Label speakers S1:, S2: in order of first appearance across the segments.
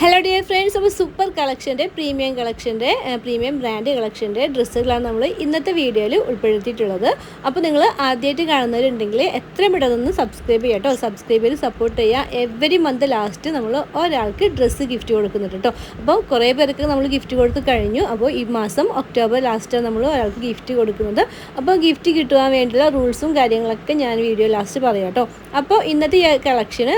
S1: Hello dear friends അപ്പോൾ super കളക്ഷന്റെ premium കളക്ഷന്റെ പ്രീമിയം ബ്രാൻഡ് കളക്ഷന്റെ ഡ്രസ്സുകളാണ് നമ്മൾ ഇന്നത്തെ വീഡിയോയിൽ ഉൾപ്പെടുത്തിയിട്ടുള്ളത്. അപ്പോൾ നിങ്ങൾ ആദ്യമായിട്ട് കാണുന്നവരുണ്ടെങ്കിൽ എത്രയും പെട്ടെന്ന് സബ്സ്ക്രൈബ് ചെയ്യുക കേട്ടോ സബ്സ്ക്രൈബ് ചെയ്ത് സപ്പോർട്ട് ചെയ്യുക എവറി മന്ത് ലാസ്റ്റ് നമ്മൾ ഒരാൾക്ക് ഡ്രസ്സ് ഗിഫ്റ്റ് കൊടുക്കുന്നുണ്ട് കേട്ടോ അപ്പോൾ കുറേ പേർക്ക് നമ്മൾ ഗിഫ്റ്റ് കൊടുത്ത് കഴിഞ്ഞു. അപ്പോൾ ഈ മാസം ഒക്ടോബർ ലാസ്റ്റ് നമ്മൾ ഒരാൾക്ക് ഗിഫ്റ്റ് കൊടുക്കുന്നത്. അപ്പോൾ ഗിഫ്റ്റ് കിട്ടുവാൻ വേണ്ടിയുള്ള റൂൾസും കാര്യങ്ങളൊക്കെ ഞാൻ വീഡിയോ ലാസ്റ്റ് പറയാം കേട്ടോ അപ്പോൾ ഇന്നത്തെ കളക്ഷന്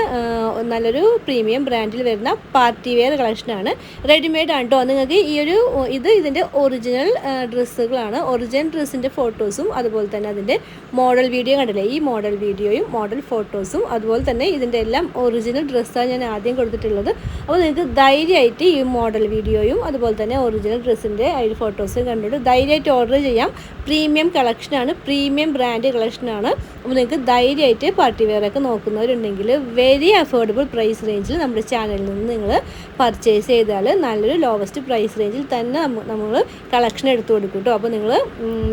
S1: നല്ലൊരു പ്രീമിയം ബ്രാൻഡിൽ വരുന്ന പാർട്ടി വെയർ കളക്ഷനാണ്. റെഡിമെയ്ഡ് ആണ് കേട്ടോ നിങ്ങൾക്ക് ഈ ഒരു ഇത് ഇതിന്റെ ഒറിജിനൽ ഡ്രസ്സുകളാണ്. ഒറിജിനൽ ഡ്രസ്സിന്റെ ഫോട്ടോസും അതുപോലെ തന്നെ അതിന്റെ മോഡൽ വീഡിയോ കണ്ടില്ലേ? ഈ മോഡൽ വീഡിയോയും മോഡൽ ഫോട്ടോസും അതുപോലെ തന്നെ ഇതിന്റെ എല്ലാം ഒറിജിനൽ ഡ്രസ്സാണ് ഞാൻ ആദ്യം കൊടുത്തിട്ടുള്ളത്. അപ്പോൾ നിങ്ങൾക്ക് ധൈര്യമായിട്ട് ഈ മോഡൽ വീഡിയോയും അതുപോലെ തന്നെ ഒറിജിനൽ ഡ്രസ്സിന്റെ അതിൽ ഫോട്ടോസും കണ്ടിട്ട് ധൈര്യമായിട്ട് ഓർഡർ ചെയ്യാം. പ്രീമിയം കളക്ഷനാണ് പ്രീമിയം ബ്രാൻഡ് കളക്ഷനാണ് അപ്പോൾ നിങ്ങൾക്ക് ധൈര്യമായിട്ട് പാർട്ടി വെയറൊക്കെ നോക്കുന്നവരുണ്ടെങ്കിൽ വെരി അഫോർഡബിൾ പ്രൈസ് റേഞ്ചിൽ നമ്മുടെ ചാനലിൽ നിന്ന് നിങ്ങൾ പർച്ചേസ് ചെയ്താൽ നല്ലൊരു ലോവസ്റ്റ് പ്രൈസ് റേഞ്ചിൽ തന്നെ നമ്മൾ കളക്ഷൻ എടുത്തു കൊടുക്കും കേട്ടോ അപ്പോൾ നിങ്ങൾ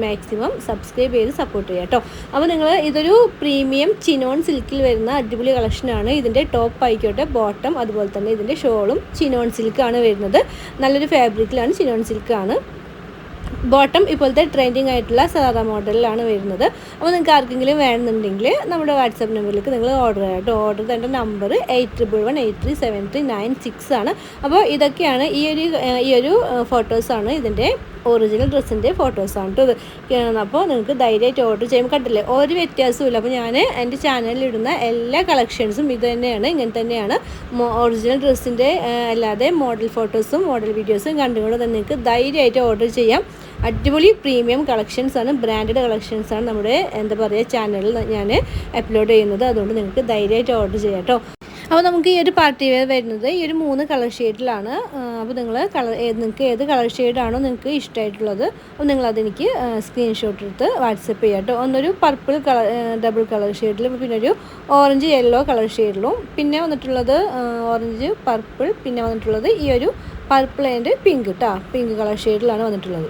S1: മാക്സിമം സബ്സ്ക്രൈബ് ചെയ്ത് സപ്പോർട്ട് ചെയ്യുക കേട്ടോ അപ്പോൾ നിങ്ങൾ ഇതൊരു പ്രീമിയം ചിനോൺ സിൽക്കിൽ വരുന്ന അടിപൊളി കളക്ഷനാണ് ഇതിന്റെ ടോപ്പ് ആയിക്കോട്ടെ ബോട്ടം അതുപോലെ തന്നെ ഇതിന്റെ ഷോളും ചിനോൺ സിൽക്കാണ് വരുന്നത്. നല്ലൊരു ഫാബ്രിക്കിലാണ് ചിനോൺ സിൽക്കാണ് ബോട്ടം ഇപ്പോഴത്തെ ട്രെൻഡിങ് ആയിട്ടുള്ള സാധാ മോഡലിലാണ് വരുന്നത്. അപ്പോൾ നിങ്ങൾക്ക് ആർക്കെങ്കിലും വേണമെന്നുണ്ടെങ്കിൽ നമ്മുടെ വാട്സാപ്പ് നമ്പറിലേക്ക് നിങ്ങൾ ഓർഡർ ചെയ്യാം കേട്ടോ. ഓർഡർ തന്നെ number eight triple one eight three seven three nine six ആണ്. അപ്പോൾ ഇതൊക്കെയാണ് ഈ ഒരു ഈ ഒരു ഫോട്ടോസാണ് ഇതിന്റെ ഒറിജിനൽ ഡ്രസ്സിന്റെ ഫോട്ടോസാണ് കേട്ടോ ഇത് അപ്പോൾ നിങ്ങൾക്ക് ധൈര്യമായിട്ട് ഓർഡർ ചെയ്യുമ്പോൾ കണ്ടില്ലേ ഒരു വ്യത്യാസമില്ല അപ്പോൾ ഞാൻ എന്റെ ചാനലിൽ ഇടുന്ന എല്ലാ കളക്ഷൻസും ഇത് തന്നെയാണ് ഇങ്ങനെ തന്നെയാണ്. ഒറിജിനൽ ഡ്രസ്സിന്റെ അല്ലാതെ മോഡൽ ഫോട്ടോസും മോഡൽ വീഡിയോസും കണ്ടുകൊണ്ട് തന്നെ നിങ്ങൾക്ക് ധൈര്യമായിട്ട് ഓർഡർ ചെയ്യാം. അടിപൊളി പ്രീമിയം കളക്ഷൻസാണ് ബ്രാൻഡഡ് കളക്ഷൻസാണ് നമ്മുടെ എന്താ പറയുക ചാനലിൽ ഞാൻ അപ്ലോഡ് ചെയ്യുന്നത്. അതുകൊണ്ട് നിങ്ങൾക്ക് ധൈര്യമായിട്ട് ഓർഡർ ചെയ്യാം കേട്ടോ അപ്പോൾ നമുക്ക് ഈ ഒരു പാർട്ടി വെയർ വരുന്നത് ഈ ഒരു മൂന്ന് കളർ ഷെയ്ഡിലാണ് അപ്പോൾ നിങ്ങൾ കളർ നിങ്ങൾക്ക് ഏത് കളർ ഷെയ്ഡാണോ നിങ്ങൾക്ക് ഇഷ്ടമായിട്ടുള്ളത് അപ്പോൾ നിങ്ങളതെനിക്ക് സ്ക്രീൻഷോട്ട് എടുത്ത് വാട്സപ്പ് ചെയ്യാം കേട്ടോ ഒന്നൊരു പർപ്പിൾ കളർ ഡബിൾ കളർ ഷെയ്ഡിലും പിന്നെ ഒരു ഓറഞ്ച് യെല്ലോ കളർ ഷെയ്ഡിലും. പിന്നെ വന്നിട്ടുള്ളത് ഓറഞ്ച് പർപ്പിൾ പിന്നെ വന്നിട്ടുള്ളത് ഈ ഒരു പർപ്പിൾ ആൻഡ് പിങ്ക് കേട്ടോ പിങ്ക് കളർ ഷെയ്ഡിലാണ് വന്നിട്ടുള്ളത്.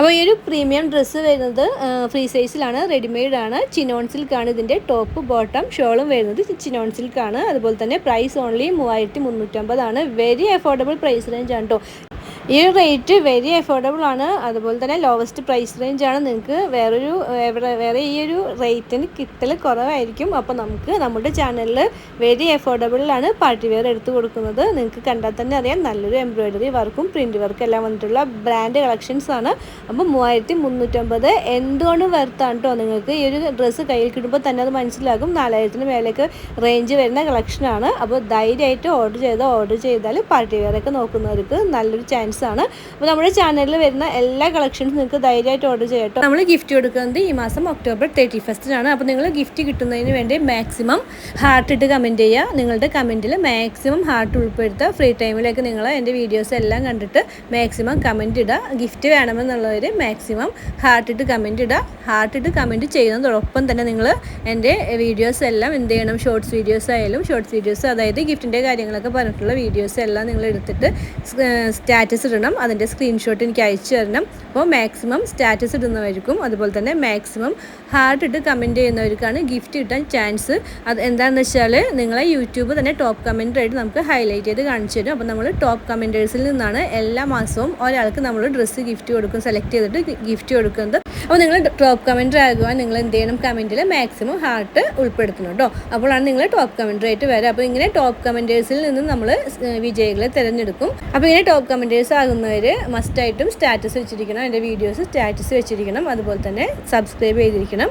S1: അപ്പോൾ ഈ ഒരു പ്രീമിയം ഡ്രസ്സ് വരുന്നത് ഫ്രീ സൈസിലാണ് റെഡിമെയ്ഡ് ആണ്. ചിനോൺ സിൽക്കാണ് ഇതിന്റെ ടോപ്പ് ബോട്ടം ഷോളും വരുന്നത്. ചിനോൺ സിൽക്കാണ് അതുപോലെ തന്നെ പ്രൈസ് ഓൺലി മൂവായിരത്തി മുന്നൂറ്റമ്പതാണ്. വെരി അഫോർഡബിൾ പ്രൈസ് റേഞ്ച് ആണ് കേട്ടോ ഈ ഒരു റേറ്റ് വെരി അഫോർഡബിൾ ആണ്. അതുപോലെ തന്നെ ലോവസ്റ്റ് പ്രൈസ് റേഞ്ച് ആണ് നിങ്ങൾക്ക് വേറൊരു വേറെ ഈ ഒരു റേറ്റിന് കിട്ടൽ കുറവായിരിക്കും. അപ്പോൾ നമുക്ക് നമ്മുടെ ചാനലിൽ വെരി അഫോർഡബിളിലാണ് പാർട്ടി വെയർ എടുത്തു കൊടുക്കുന്നത്. നിങ്ങൾക്ക് കണ്ടാൽ തന്നെ അറിയാം നല്ലൊരു എംബ്രോയിഡറി വർക്കും പ്രിന്റ് വർക്കും എല്ലാം വന്നിട്ടുള്ള ബ്രാൻഡ് കളക്ഷൻസ് ആണ്. അപ്പോൾ മൂവായിരത്തി മുന്നൂറ്റമ്പത് എന്തുകൊണ്ട് വെർത്താണ് കേട്ടോ നിങ്ങൾക്ക് ഈ ഒരു ഡ്രസ്സ് കയ്യിൽ കിട്ടുമ്പോൾ തന്നെ അത് മനസ്സിലാകും. നാലായിരത്തിന് മേലേക്ക് റേഞ്ച് വരുന്ന കളക്ഷനാണ് അപ്പോൾ ധൈര്യമായിട്ട് ഓർഡർ ചെയ്ത് ഓർഡർ ചെയ്താൽ പാർട്ടി വെയറൊക്കെ നോക്കുന്നവർക്ക് നല്ലൊരു ചാൻസ് ആണ്. അപ്പോൾ നമ്മുടെ ചാനലിൽ വരുന്ന എല്ലാ കളക്ഷൻസും നിങ്ങൾക്ക് ധൈര്യമായിട്ട് ഓർഡർ ചെയ്യട്ടോ നമ്മൾ ഗിഫ്റ്റ് കൊടുക്കുന്നത് ഈ മാസം ഒക്ടോബർ തേർട്ടി ഫസ്റ്റിനാണ് അപ്പോൾ നിങ്ങൾ ഗിഫ്റ്റ് കിട്ടുന്നതിന് വേണ്ടി മാക്സിമം ഹാർട്ട് ഇട്ട് കമന്റ് ചെയ്യുക നിങ്ങളുടെ കമന്റിൽ മാക്സിമം ഹാർട്ട് ഉൾപ്പെടുത്തുക ഫ്രീ ടൈമിലേക്ക് നിങ്ങൾ എന്റെ വീഡിയോസ് എല്ലാം കണ്ടിട്ട് മാക്സിമം കമന്റ് ഇടുക ഗിഫ്റ്റ് വേണമെന്നുള്ളവർ മാക്സിമം ഹാർട്ട് ഇട്ട് കമന്റ് ഇടുക ഹാർട്ട് ഇട്ട് കമന്റ് ചെയ്യുന്നതോടൊപ്പം തന്നെ നിങ്ങൾ എന്റെ വീഡിയോസ് എല്ലാം എന്ത് ചെയ്യണം? ഷോർട്സ് വീഡിയോസ് ആയാലും ഷോർട്സ് വീഡിയോസ് അതായത് ഗിഫ്റ്റിന്റെ കാര്യങ്ങളൊക്കെ പറഞ്ഞിട്ടുള്ള വീഡിയോസ് എല്ലാം നിങ്ങൾ എടുത്തിട്ട് സ്റ്റാറ്റസ് ഇടണം. അതിന്റെ സ്ക്രീൻഷോട്ട് എനിക്ക് അയച്ചു തരണം. അപ്പോൾ മാക്സിമം സ്റ്റാറ്റസ് ഇടുന്നവർക്കും അതുപോലെ തന്നെ മാക്സിമം ഹാർട്ട് ഇട്ട് കമന്റ് ചെയ്യുന്നവർക്കാണ് ഗിഫ്റ്റ് കിട്ടാൻ ചാൻസ് അത് എന്താണെന്ന് വെച്ചാൽ നിങ്ങളെ യൂട്യൂബ് തന്നെ ടോപ്പ് കമന്ററായിട്ട് നമുക്ക് ഹൈലൈറ്റ് ചെയ്ത് കാണിച്ചു തരും. അപ്പോൾ നമ്മൾ ടോപ്പ് കമന്റേഴ്സിൽ നിന്നാണ് എല്ലാ മാസവും ഒരാൾക്ക് നമ്മൾ ഡ്രസ്സ് ഗിഫ്റ്റ് കൊടുക്കും സെലക്ട് ചെയ്തിട്ട് ഗിഫ്റ്റ് കൊടുക്കുന്നത്. അപ്പോൾ നിങ്ങൾ ടോപ്പ് കമന്റർ ആകുവാൻ നിങ്ങൾ എന്ത് ചെയ്യണം? കമന്റിൽ മാക്സിമം ഹാർട്ട് ഉൾപ്പെടുത്തണം കേട്ടോ അപ്പോഴാണ് നിങ്ങൾ ടോപ്പ് കമന്ററായിട്ട് വരിക അപ്പോൾ ഇങ്ങനെ ടോപ്പ് കമന്റേഴ്സിൽ നിന്ന് നമ്മൾ വിജയികളെ തിരഞ്ഞെടുക്കും. അപ്പോൾ ഇങ്ങനെ ടോപ്പ് കമന്റേഴ്സ് ആകുന്നവർ മസ്റ്റായിട്ടും സ്റ്റാറ്റസ് വെച്ചിരിക്കണം. എന്റെ വീഡിയോസ് സ്റ്റാറ്റസ് വെച്ചിരിക്കണം. അതുപോലെ തന്നെ സബ്സ്ക്രൈബ് ചെയ്തിരിക്കണം.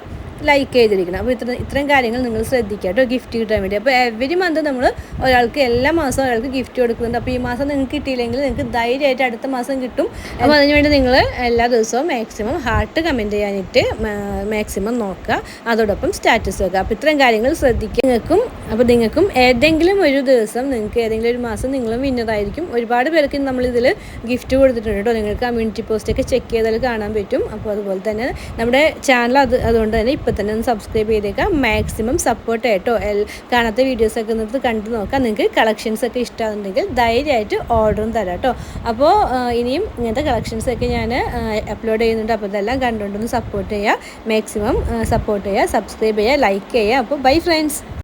S1: ലൈക്ക് ചെയ്തിരിക്കണം. അപ്പോൾ ഇത്ര ഇത്രയും കാര്യങ്ങൾ നിങ്ങൾ ശ്രദ്ധിക്കുക കേട്ടോ ഗിഫ്റ്റ് കിട്ടാൻ വേണ്ടി. അപ്പോൾ എവരി മന്ത് നമ്മൾ ഒരാൾക്ക് എല്ലാ മാസവും ഒരാൾക്ക് ഗിഫ്റ്റ് കൊടുക്കുന്നുണ്ട്. അപ്പോൾ ഈ മാസം നിങ്ങൾക്ക് കിട്ടിയില്ലെങ്കിൽ നിങ്ങൾക്ക് ധൈര്യമായിട്ട് അടുത്ത മാസം കിട്ടും. അപ്പോൾ അതിനുവേണ്ടി നിങ്ങൾ എല്ലാ ദിവസവും മാക്സിമം ഹാർട്ട് കമന്റ് ചെയ്യാനായിട്ട് മാക്സിമം നോക്കുക. അതോടൊപ്പം സ്റ്റാറ്റസ് വെക്കുക. അപ്പോൾ ഇത്രയും കാര്യങ്ങൾ ശ്രദ്ധിക്കുക. നിങ്ങൾക്കും അപ്പോൾ നിങ്ങൾക്കും ഏതെങ്കിലും ഒരു ദിവസം നിങ്ങൾക്ക് ഏതെങ്കിലും ഒരു മാസം നിങ്ങളും വിന്നറായിരിക്കും ഒരുപാട് പേർക്ക് നമ്മളിതിൽ ഗിഫ്റ്റ് കൊടുത്തിട്ടുണ്ട് കേട്ടോ. നിങ്ങൾക്ക് കമ്മ്യൂണിറ്റി പോസ്റ്റൊക്കെ ചെക്ക് ചെയ്താൽ കാണാൻ പറ്റും. അപ്പോൾ അതുപോലെ തന്നെ നമ്മുടെ ചാനൽ അത് അതുകൊണ്ട് തന്നെ ഇപ്പോൾ തന്നെ ഒന്ന് സബ്സ്ക്രൈബ് ചെയ്തേക്കുക മാക്സിമം സപ്പോർട്ട് ആയിട്ടോ. കാണാത്ത വീഡിയോസൊക്കെ ഒന്ന് കണ്ടു നോക്കാം. നിങ്ങൾക്ക് കളക്ഷൻസ് ഒക്കെ ഇഷ്ടമാണെന്നുണ്ടെങ്കിൽ ധൈര്യമായിട്ട് ഓർഡറും തരാം കേട്ടോ അപ്പോൾ ഇനിയും ഇങ്ങനത്തെ കളക്ഷൻസൊക്കെ ഞാൻ അപ്ലോഡ് ചെയ്യുന്നുണ്ട്. അപ്പോൾ ഇതെല്ലാം കണ്ടുകൊണ്ടൊന്ന് സപ്പോർട്ട് ചെയ്യുക മാക്സിമം സപ്പോർട്ട് ചെയ്യുക സബ്സ്ക്രൈബ് ചെയ്യുക ലൈക്ക് ചെയ്യുക അപ്പോൾ ബൈ ഫ്രണ്ട്സ്